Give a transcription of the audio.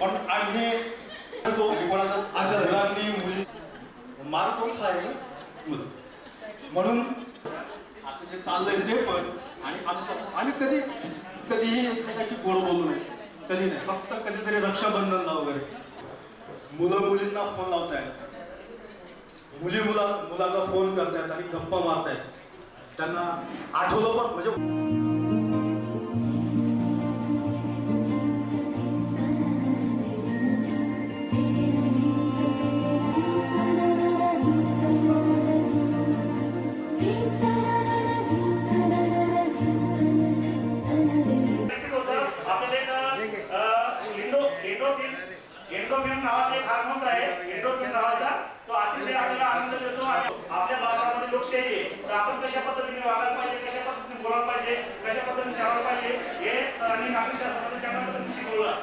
पण आम्ही तो कोणाचा आता घरांनी मुली मार कोण आहे मुलं. म्हणून आता जे चाललंय ते पण आणि आमचं आम्ही कधी कधीही एकमेकाशी गोड बोलू नाही कधी नाही. फक्त कधीतरी रक्षाबंधनला वगैरे. मुलं मुलींना फोन लावतायत. मुली मुला मुलांना फोन करतायत आणि गप्पा मारतायत. त्यांना आठवलं पण म्हणजे अ, इंडो एंडोफिन एंडोफिन नावाचा एक हार्मोन्स आहे एंडोफिन नावाचा. तो अतिशय आपल्याला आनंद देतो आणि आपल्या भारतामध्ये लोकशाही आहे. तर आपण कशा पद्धतीने वागायला पाहिजे कशा पद्धतीने बोलायला पाहिजे कशा पद्धतीने चालायला पाहिजे हे सरांनी नागरिक शास्त्रामध्ये चांगल्या पद्धतीने शिकवलं.